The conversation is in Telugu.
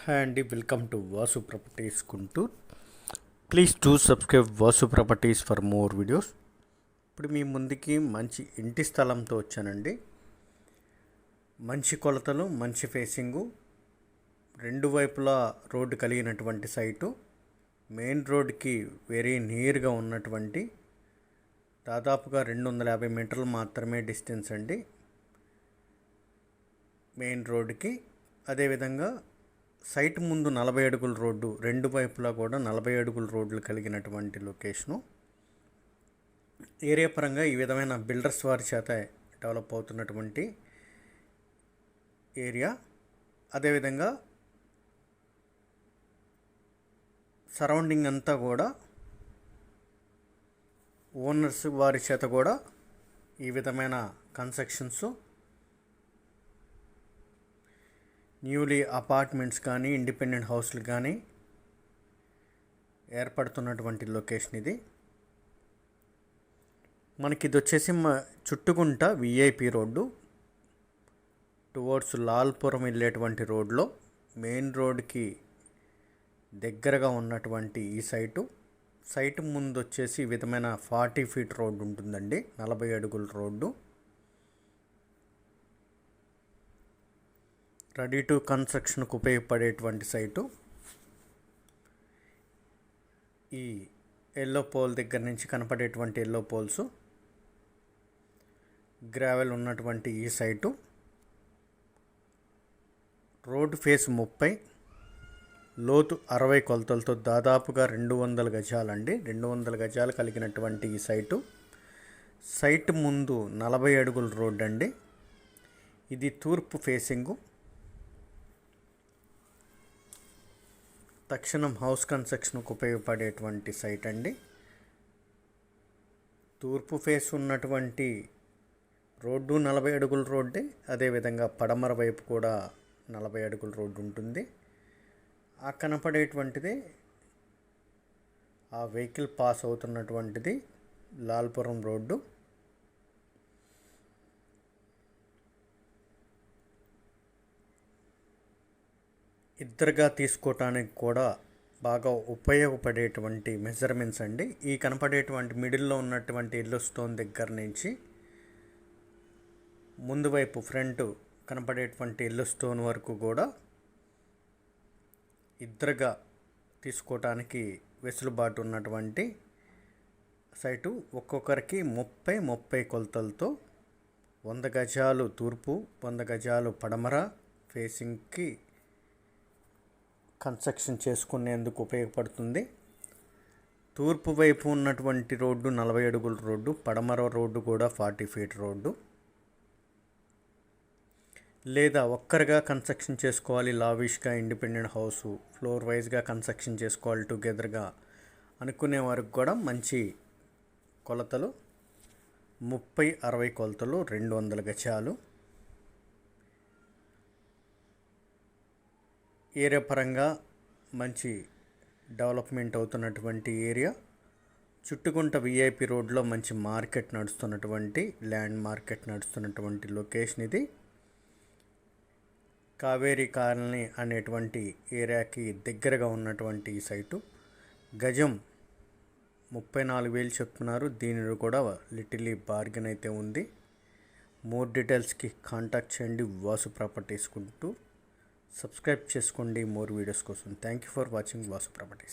హాయ్ అండి welcome to Vasu properties Guntur. Please to subscribe Vasu properties for more videos ఇప్పుడు మీ ముందుకి మంచి ఇంటి స్థలంతో వచ్చానండి. మంచి కొలతలు మంచి ఫేసింగు రెండు వైపులా రోడ్డు కలిగినటువంటి సైటు మెయిన్ రోడ్కి వెరీ నియర్గా ఉన్నటువంటి దాదాపుగా రెండు వందల యాభై మీటర్లు మాత్రమే డిస్టెన్స్ అండి. మెయిన్ రోడ్డుకి. అదేవిధంగా సైట్ ముందు నలభై అడుగుల రోడ్డు రెండు వైపులా కూడా నలభై అడుగుల రోడ్లు కలిగినటువంటి లొకేషను. ఏరియా పరంగా ఈ విధమైన బిల్డర్స్ వారి చేత డెవలప్ అవుతున్నటువంటి ఏరియా. అదేవిధంగా సరౌండింగ్ అంతా కూడా ఓనర్స్ వారి చేత కూడా ఈ విధమైన కన్స్ట్రక్షన్స్ న్యూలీ అపార్ట్మెంట్స్ కానీ ఇండిపెండెంట్ హౌస్లు కానీ ఏర్పడుతున్నటువంటి లొకేషన్ ఇది. మనకి ఇది వచ్చేసి మా చుట్టుకుంట విఐపి రోడ్డు టువర్డ్స్ లాల్పురం వెళ్ళేటువంటి రోడ్లో మెయిన్ రోడ్కి దగ్గరగా ఉన్నటువంటి ఈ సైటు. సైట్ ముందు వచ్చేసి ఈ విధమైన ఫార్టీ ఫీట్ రోడ్డు ఉంటుందండి నలభై అడుగుల రోడ్డు. రెడీ టు కన్స్ట్రక్షన్కు ఉపయోగపడేటువంటి సైటు. ఈ ఎల్లో పోల్ దగ్గర నుంచి కనపడేటువంటి ఎల్లో పోల్స్ గ్రావెల్ ఉన్నటువంటి ఈ సైటు. రోడ్ ఫేస్ ముప్పై లోతు అరవై కొలతలతో దాదాపుగా రెండు వందల గజాలండి. రెండు వందల గజాలు కలిగినటువంటి ఈ సైటు. సైట్ ముందు నలభై అడుగుల రోడ్ అండి. ఇది తూర్పు ఫేసింగు. తక్షణం హౌస్ కన్స్ట్రక్షన్కు ఉపయోగపడేటువంటి సైట్ అండి. తూర్పు ఫేస్ ఉన్నటువంటి రోడ్డు నలభై అడుగుల రోడ్డే అదేవిధంగా పడమర వైపు కూడా నలభై అడుగుల రోడ్డు ఉంటుంది. ఆ కనపడేటువంటిది ఆ వెహికల్ పాస్ అవుతున్నటువంటిది లాల్పురం రోడ్డు. ఇద్దరుగా తీసుకోవటానికి కూడా బాగా ఉపయోగపడేటువంటి మెజర్మెంట్స్ అండి. ఈ కనపడేటువంటి మిడిల్లో ఉన్నటువంటి ఇల్లు స్టోన్ దగ్గర నుంచి ముందు వైపు ఫ్రంట్ కనపడేటువంటి ఇల్లు స్టోన్ వరకు కూడా ఇద్దరుగా తీసుకోవటానికి వెసులుబాటు ఉన్నటువంటి సైటు ఒక్కొక్కరికి ముప్పై ముప్పై కొలతలతో వంద గజాలు తూర్పు వంద గజాలు పడమర ఫేసింగ్కి కన్స్ట్రక్షన్ చేసుకునేందుకు ఉపయోగపడుతుంది. తూర్పు వైపు ఉన్నటువంటి రోడ్డు నలభై అడుగుల రోడ్డు పడమర రోడ్డు కూడా ఫార్టీ ఫీట్ రోడ్డు. లేదా ఒక్కరిగా కన్స్ట్రక్షన్ చేసుకోవాలి లావిష్గా ఇండిపెండెంట్ హౌస్ ఫ్లోర్ వైజ్గా కన్స్ట్రక్షన్ చేసుకోవాలి టుగెదర్గా అనుకునే వారికి కూడా మంచి కొలతలు ముప్పై అరవై కొలతలు రెండు వందల గజాలు. ఏరియా పరంగా మంచి డెవలప్మెంట్ అవుతున్నటువంటి ఏరియా. చుట్టుకుంట విఐపి రోడ్లో మంచి మార్కెట్ నడుస్తున్నటువంటి ల్యాండ్ మార్కెట్ నడుస్తున్నటువంటి లొకేషన్ ఇది. కావేరీ కాలనీ అనేటువంటి ఏరియాకి దగ్గరగా ఉన్నటువంటి ఈ సైటు. గజం ముప్పై నాలుగు వేలు చెప్తున్నారు. దీనిలో కూడా లిటిల్లీ బార్గెన్ అయితే ఉంది. మోర్ డీటెయిల్స్కి కాంటాక్ట్ చేయండి. వాసు ప్రాపర్టీస్ కుంటూ సబ్స్క్రైబ్ చేసుకోండి. మోర్ వీడియోస్ కోసం. Thank you for watching Vasu properties